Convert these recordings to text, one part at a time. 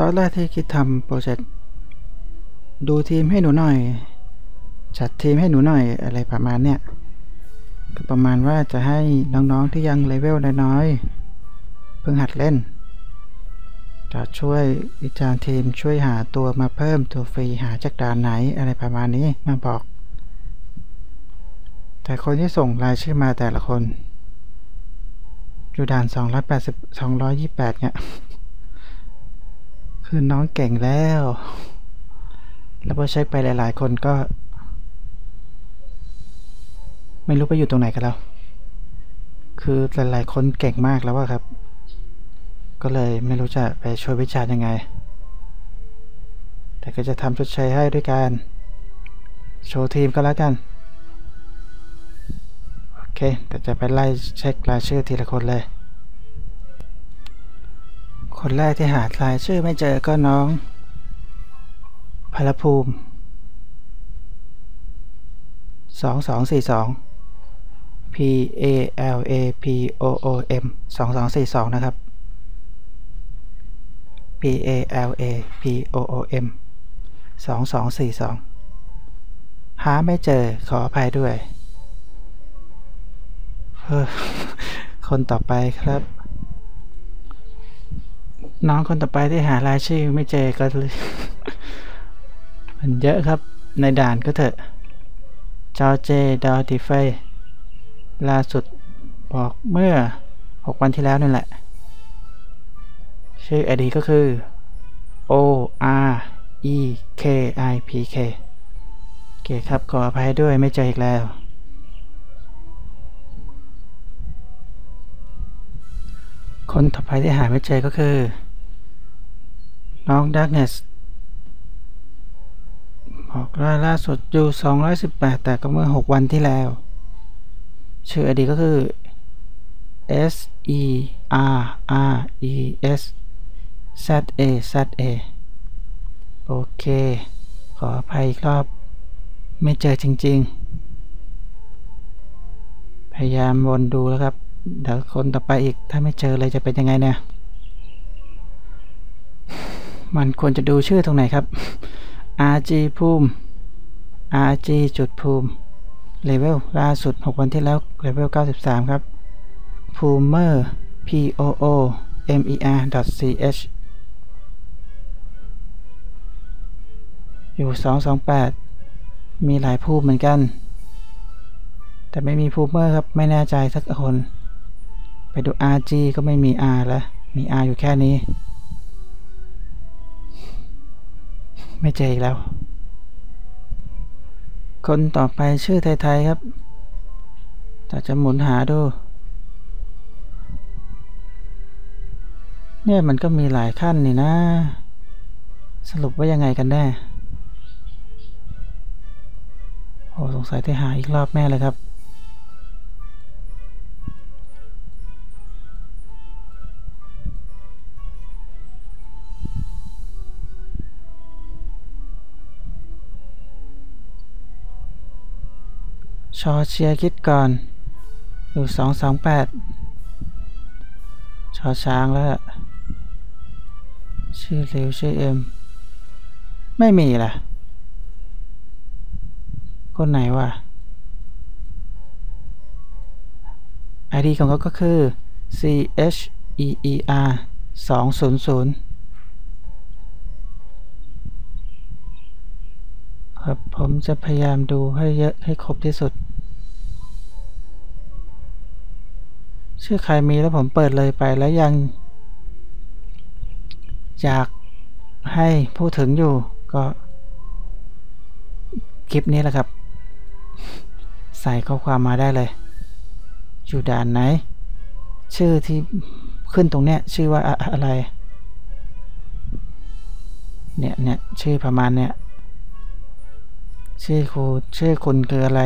ตอนแรกที่คิดทำโปรเจกต์ดูทีมให้หนูหน่อย จัดทีมให้หนูหน่อยอะไรประมาณเนี้ยก็ประมาณว่าจะให้น้องๆที่ยังเลเวลน้อยๆเพิ่งหัดเล่น จะช่วยวิจารณ์ทีมช่วยหาตัวมาเพิ่มตัวฟรีหาจากด่านไหนอะไรประมาณนี้มาบอก แต่คนที่ส่งรายชื่อมาแต่ละคนอยู่ด่าน 280 228เนี่ย คือน้องเก่งแล้ว แล้วพอเช็คไปหลาย ๆ คนก็ ไม่รู้ไปอยู่ตรงไหนกันแล้ว คือหลาย ๆ คนเก่งมากแล้วอะครับ ก็เลยไม่รู้จะไปช่วยวิจารณ์ยังไง แต่ก็จะทำชดใช้ให้ด้วยการ โชว์ทีมก็แล้วกัน โอเค แต่จะไปไล่เช็ครายชื่อทีละคนเลย คนแรกที่หารายชื่อไม่เจอก็น้องพลภูมิสองสองสี่สอง P A L A P O O M สองสองสี่สองนะครับ P A L A P O O M สองสองสี่สองหาไม่เจอขออภัยด้วย คนต่อไปครับ น้องคนต่อไปที่หารายชื่อไม่เจอก็เลย มันเยอะครับ ในด่านก็เถอะ จอเจ ดอติเฟยล่าสุดบอกเมื่อ 6 วันที่แล้วนั่นแหละ ชื่อ ID ก็คือ O R E K I P K โอเคครับ ขออภัยด้วยไม่เจออีกแล้ว คนต่อไปที่หาไม่เจอก็คือ น้อง Darkness บอกว่าล่าสุดอยู่ 218 แต่ก็เมื่อ 6 วันที่แล้ว ชื่ออดีก็คือ S E R R E S Z A Z A โอเค ขออภัยอีกรอบ ไม่เจอจริง ๆ พยายามวนดูแล้วครับ เดี๋ยวคนต่อไปอีก ถ้าไม่เจอเลยจะเป็นยังไงเนี่ย มันควรจะดูชื่อตรงไหนครับ RG ภูมิ RG จุดภูมิเลเวลล่าสุด 6 วันที่แล้วเลเวล93 ครับภูมิเมอร์ P O O M E R C H อยู่ 228 มีหลายภูมิเหมือนกัน แต่ไม่มีภูมิเมอร์ครับ ไม่แน่ใจสักคน ไปดู RG ก็ไม่มี R แล้ว มี R อยู่แค่นี้ ไม่เจออีกแล้ว คนต่อไปชื่อไทยๆครับแต่จะหมุนหาดู เนี่ยมันก็มีหลายขั้นนี่นะ สรุปว่ายังไงกันแน่ โอ้สงสัยที่หาอีกรอบแม่เลยครับ อเชียคิดก่อนอยู่สองสองแปดชอช้างแล้วชื่อเร็วชื่อเอ็ม ไม่มีล่ะ คนไหนวะไอดีของเขาก็คือ C H E E R 200ครับผมจะพยายามดูให้เยอะให้ครบที่สุด ชื่อใครมีแล้วผมเปิดเลยไปแล้วยังอยากให้พูดถึงอยู่ก็คลิปนี้แหละครับ ใส่ข้อความมาได้เลย อยู่ด่านไหน ชื่อที่ขึ้นตรงเนี้ย ชื่อว่าอะอะไร เนี่ยเนี่ยชื่อประมาณเนี้ยชื่อครูชื่อคุณคืออะไร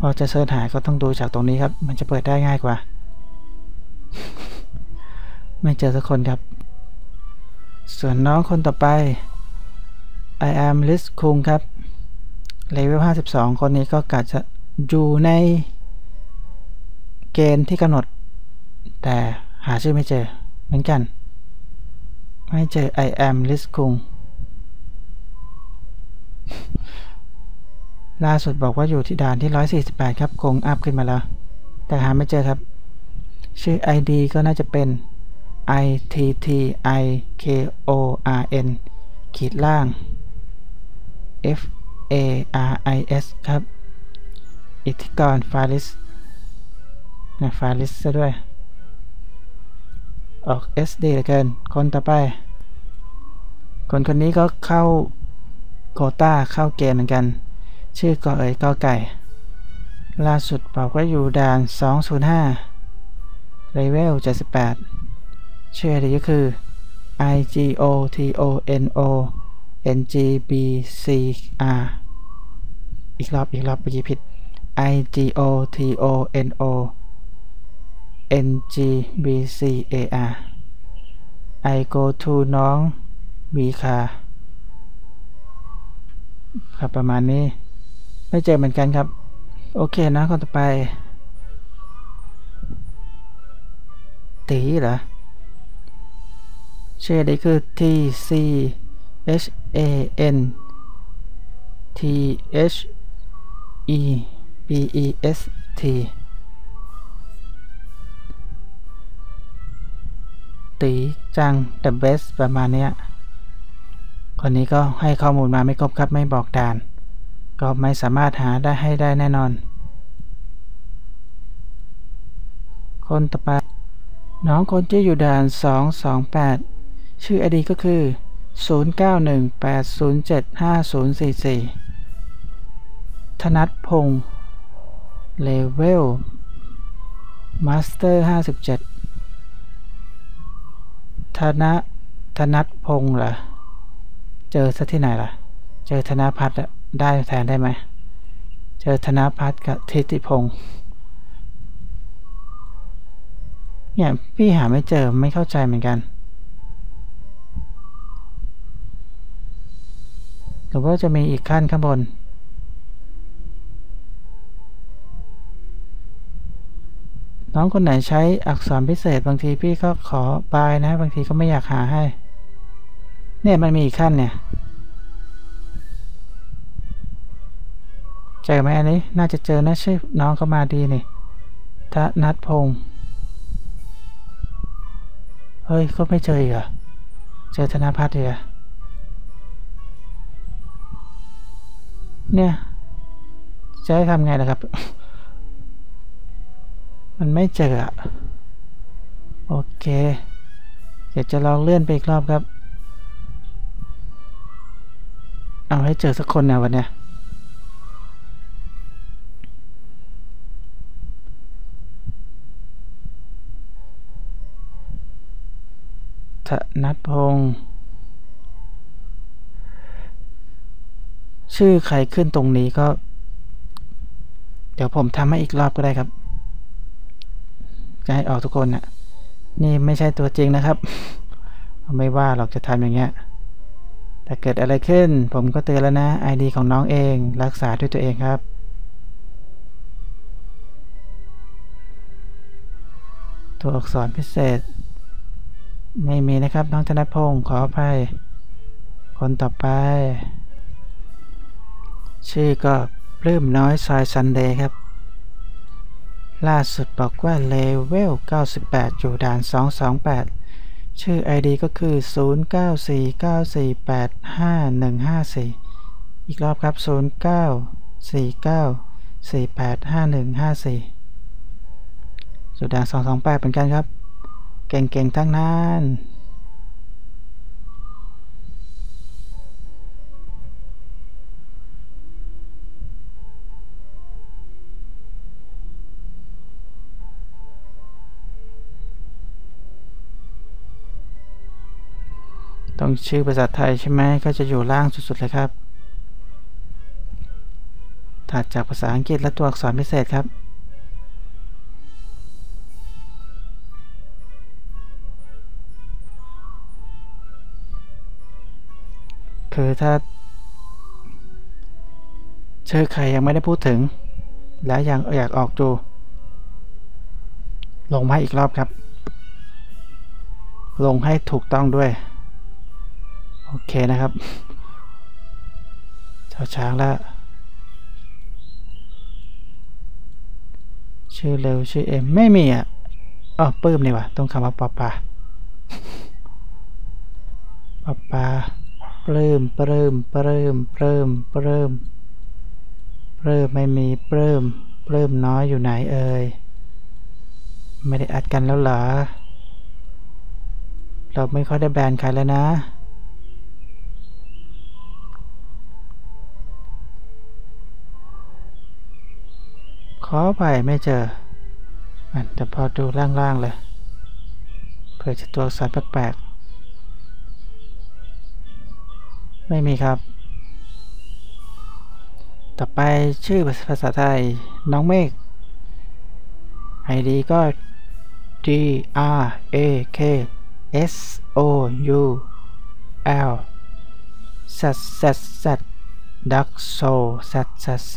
พอจะเสิร์ชหาก็ต้องดูจากตรงนี้ครับ มันจะเปิดได้ง่ายกว่า ไม่เจอสักคนครับ ส่วนน้องคนต่อไป I am Liz คุงครับ เลเวล 52 คนนี้ก็กะจะอยู่ในเกณฑ์ที่กำหนด แต่หาชื่อไม่เจอเหมือนกัน ไม่เจอ I am ลิสคุงล่าสุดบอกว่าอยู่ที่ด่านที่ 148 ครับคงอัพขึ้นมาแล้ว แต่หาไม่เจอครับ ชื่อ ID ก็น่าจะเป็น i t t i k o r n ขีดล่าง f a r i s ครับ อิทธิกรฟาริสนะฟาริสซะด้วย ออก SD เหลือเกิน คนต่อไป คนคนนี้ก็เข้าโคต้าเข้าเกมเหมือนกัน ชื่อกอเอ๋ยกอไก่ ล่าสุดบอกว่าอยู่ด่าน 205 เลเวล 78 ชื่ออะไรก็คือ I G O T O N O N G B C R อีกรอบ อีกรอบเมื่อกี้ผิด I G O T O N O N G B C A R I go to น้องบีคาครับประมาณนี้ ไม่เจอเหมือนกันครับ โอเคนะคนต่อไป ตีเหรอชื่อนี้คือ T C H A N T H E B E S T ตีจัง the best ประมาณเนี้ยคนนี้ก็ให้ข้อมูลมาไม่ครบครับไม่บอกด่าน ก็ไม่สามารถหาได้ให้ได้แน่นอน คนต่อไป น้องคนที่อยู่ด่าน 228 ชื่อ ID ก็คือ 0918075044 ธนัทพงศ์เลเวล มาสเตอร์ 57 ธนธนัทพงศ์เหรอ เจอซะที่ไหนล่ะ เจอธนพัฒน์ได้แทนได้ไหม เจอธนพัฒน์กับทิติพงศ์ เนี่ยพี่หาไม่เจอไม่เข้าใจเหมือนกันหรือว่าจะมีอีกขั้นข้างบน น้องคนไหนใช้อักษรพิเศษบางทีพี่ก็ขอบายนะ บางทีก็ไม่อยากหาให้ เนี่ยมันมีอีกขั้นเนี่ย เจอไหมอันนี้ น่าจะเจอนะชื่อน้องเข้ามาดีนี่ทนัทพงศ์ เฮ้ย ก็ไม่เจออีกอะเจอธนพัฒน์อีกอะเนี่ย จะให้ทำไงล่ะครับ มันไม่เจออะโอเค เดี๋ยวจะลองเลื่อนไปอีกรอบครับ เอาให้เจอสักคนนะวันเนี้ย ธนัทพงศ์ชื่อใครขึ้นตรงนี้ก็ เดี๋ยวผมทำให้อีกรอบก็ได้ครับ จะให้ออกทุกคนนะ่ะ นี่ไม่ใช่ตัวจริงนะครับ ไม่ว่าหรอกจะทำอย่างเงี้ยแต่เกิดอะไรขึ้น ผมก็เตือนแล้วนะ ID ของน้องเอง รักษาด้วยตัวเองครับตัวอักษรพิเศษ ไม่มีนะครับ น้องธนพงศ์ขออภัย คนต่อไป ชื่อก็ปลื้มน้อยซอยซันเดย์ครับ ล่าสุดบอกว่าเลเวล 98 อยู่ด่าน 228 ชื่อ ID ก็คือ 0949485154 อีกรอบครับ 0949485154อยู่ด่าน 228เป็นกันครับ เก่งๆทั้งนั้นต้องชื่อภาษาไทยใช่ไหมก็จะอยู่ล่างสุดๆเลยครับถัดจากภาษาอังกฤษและตัวอักษรพิเศษครับ คือถ้าชื่อใครยังไม่ได้พูดถึง และยังอยากออกดูลงมาอีกรอบครับ ลงให้ถูกต้องด้วย โอเคนะครับเจ้าช้างแล้วชื่อเร็วชื่อเอ็มไม่มีอะอ๋อปื้มนี่วะต้องคำว่าปอปาปอปา ปลื้มปลื้มปลื้มปลื้มปลื้มปลื้มไม่มีปลื้มปลื้มน้อยอยู่ไหนเอ่ยไม่ได้อัดกันแล้วเหรอเราไม่ค่อยได้แบนใครแล้วนะขอไปไม่เจออะแต่พอดูล่างๆเลย เผื่อจะตัวอักษรแปลกๆ ไม่มีครับ ต่อไปชื่อภาษาไทย น้องเมฆ ID ก็ D R A K S O U L Z Z Z Duck Soul Z Z Z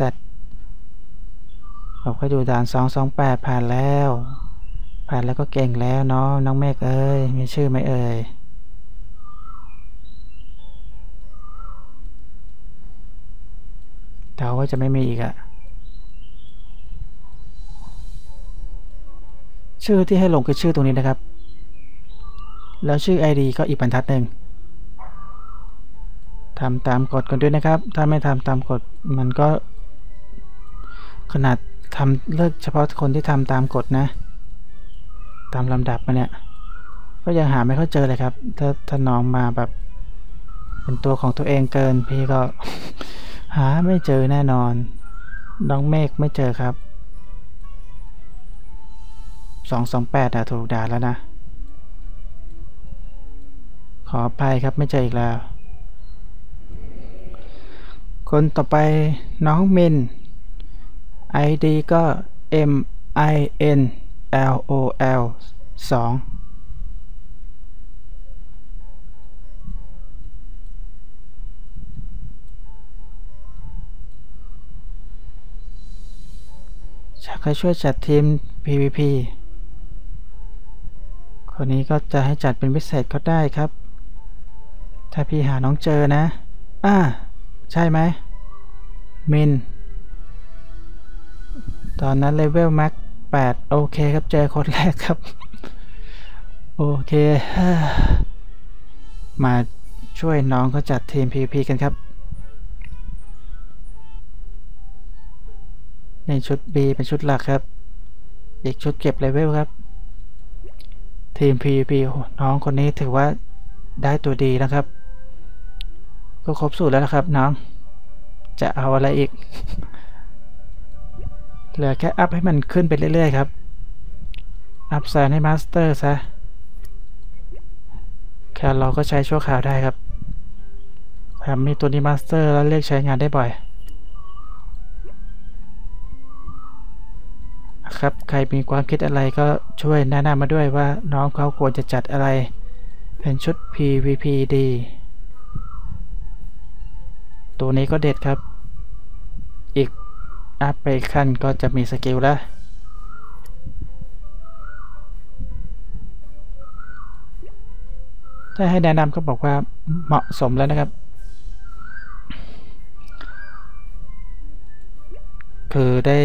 ผมก็ดูด่าน228 ผ่านแล้ว ผ่านแล้วก็เก่งแล้วเนาะน้องเมฆเอ้ย มีชื่อไหมเอ่ย เดาว่าจะไม่มีอีกอะชื่อที่ให้ลงคือชื่อตรงนี้นะครับ แล้วชื่อ ID ก็อีกบรรทัดหนึ่งทำตามกฎกันด้วยนะครับ ถ้าไม่ทำตามกฎมันก็ ขนาดทำเลือกเฉพาะคนที่ทำตามกฎนะ ตามลำดับมาเนี่ย ก็ยังหาไม่เข้าเจอเลยครับ ถ้าถ้าน้องมาแบบ เป็นตัวของตัวเองเกินพี่ก็ หาไม่เจอแน่นอน น้องเมฆไม่เจอครับสองสองแปดอะถูกด่าแล้วนะ ขออภัยครับไม่เจออีกแล้ว คนต่อไปน้องมิน ID ก็ M I N L O L 2 อยากให้ช่วยจัดทีม PVP คนนี้ก็จะให้จัดเป็นพิเศษก็ได้ครับ ถ้าพี่หาน้องเจอนะ อ่า ใช่ไหมมิน ตอนนั้นเลเวลแม็ก8โอเคครับ เจอคนแรกครับ โอเค มาช่วยน้องเขาจัดทีม PVP กันครับ ในชุด B เป็นชุดหลักครับ อีกชุดเก็บเลเวลครับ ทีม PVP น้องคนนี้ถือว่าได้ตัวดีนะครับ ก็ครบสูตรแล้วนะครับน้อง จะเอาอะไรอีก เหลือแค่อัพให้มันขึ้นไปเรื่อยๆครับ อัพแซนให้มาสเตอร์ซะแค่เราก็ใช้ชั่วคราวได้ครับแถมมีตัวนี้มาสเตอร์แล้วเรียกใช้งานได้บ่อย ครับ ใครมีความคิดอะไรก็ช่วยแนะนำมาด้วยว่าน้องเขาควรจะจัดอะไร เป็นชุด PVP ดี ตัวนี้ก็เด็ดครับ อีกอัพไปขั้นก็จะมีสกิลแล้วถ้าให้แนะนำก็บอกว่าเหมาะสมแล้วนะครับ คือได้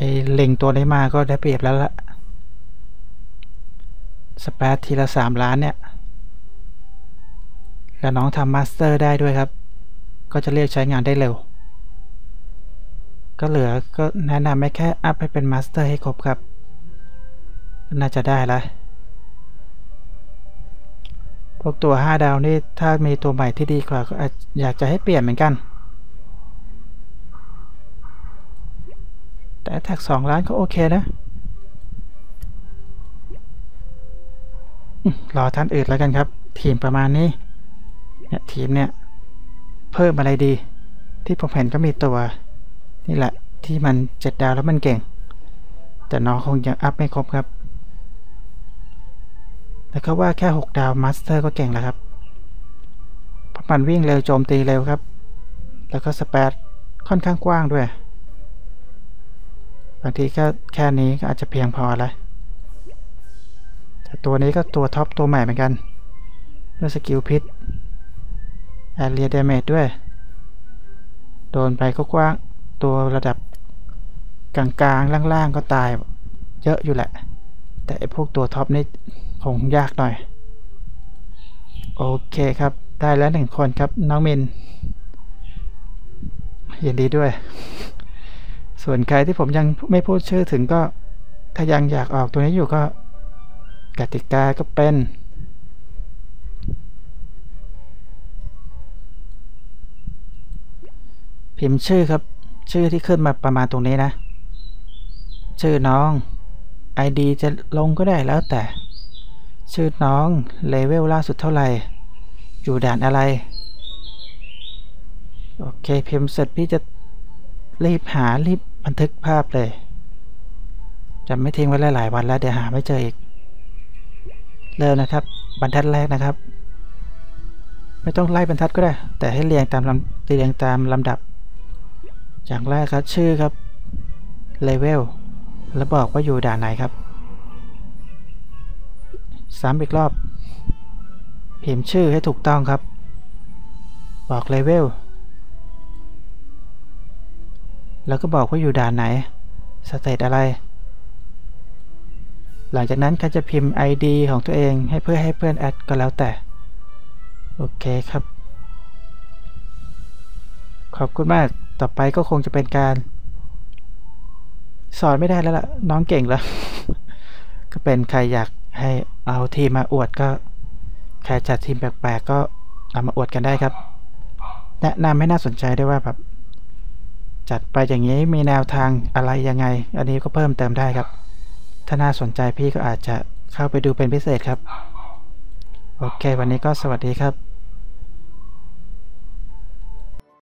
ไอ้เล็งตัวได้มาก็ได้เปรียบแล้วละสเปซทีละสามล้านเนี่ยแล้วน้องทำมาสเตอร์ได้ด้วยครับ ก็จะเรียกใช้งานได้เร็ว ก็เหลือก็แนะนำไม่แค่อัพให้เป็นมาสเตอร์ให้ครบครับ น่าจะได้ละพวกตัว 5 ดาวนี่ถ้ามีตัวใหม่ที่ดีกว่าก็อาจอยากจะให้เปลี่ยนเหมือนกัน แต่แท็ก2ล้านก็โอเคนะรอท่านอื่นแล้วกันครับ ทีมประมาณนี้เนี่ยทีมเนี่ย เพิ่มอะไรดี ที่ผมเห็นก็มีตัว นี่แหละ ที่มันเจ็ดดาวแล้วมันเก่ง แต่น้องคงยังอัพไม่ครบครับ แต่ก็ว่าแค่6ดาวมาสเตอร์ก็เก่งแล้วครับเพราะมันวิ่งเร็วโจมตีเร็วครับ แล้วก็สเปซค่อนข้างกว้างด้วย บางทีก็แค่นี้ก็อาจจะเพียงพอแล้วแต่ตัวนี้ก็ตัวท็อปตัวใหม่เหมือนกันด้วยสกิลพิษแอเรียเดเมจด้วย โดนไปก็กว้างตัวระดับกลางๆ ล่างๆ ก็ตายเยอะอยู่แหละ แต่พวกตัวท็อปนี่คงยากหน่อย โอเคครับ ได้แล้วหนึ่งคนครับ น้องมินยินดีด้วย ส่วนใครที่ผมยังไม่พูดชื่อถึงก็ ถ้ายังอยากออกตัวนี้อยู่ก็ กติกาก็เป็น พิมพ์ชื่อครับ ชื่อที่ขึ้นมาประมาณตรงนี้นะ ชื่อน้อง ID จะลงก็ได้แล้วแต่ ชื่อน้องเลเวลล่าสุดเท่าไหร่ อยู่ด่านอะไร โอเคพิมพ์เสร็จพี่จะรีบหารีบ บันทึกภาพเลย จะไม่ทิ้งไว้หลายวันแล้วเดี๋ยวหาไม่เจออีก เริ่มนะครับ บรรทัดแรกนะครับ ไม่ต้องไล่บรรทัดก็ได้ แต่ให้เรียงตามลำเรียงตามลำดับ อย่างแรกครับชื่อครับเลเวลแล้วบอกว่าอยู่ด่านไหนครับ ซ้ำอีกรอบ พิมพ์ชื่อให้ถูกต้องครับ บอกเลเวล แล้วก็บอกว่าอยู่ด่านไหนสเตตอะไร หลังจากนั้นก็จะพิมพ์ ID ของตัวเองให้เพื่อให้เพื่อนแอดก็แล้วแต่ โอเคครับ ขอบคุณมากต่อไปก็คงจะเป็นการ สอนไม่ได้แล้วล่ะ น้องเก่งแล้ว ก็เป็นใครอยากให้เอาทีมมาอวดก็ใครจัดทีมแปลกๆก็เอามาอวดกันได้ครับ แนะนำให้น่าสนใจได้ว่าแบบ จัดไปอย่างนี้มีแนวทางอะไรยังไง อันนี้ก็เพิ่มเติมได้ครับ ถ้าน่าสนใจพี่ก็อาจจะเข้าไปดูเป็นพิเศษครับ โอเค วันนี้ก็สวัสดีครับ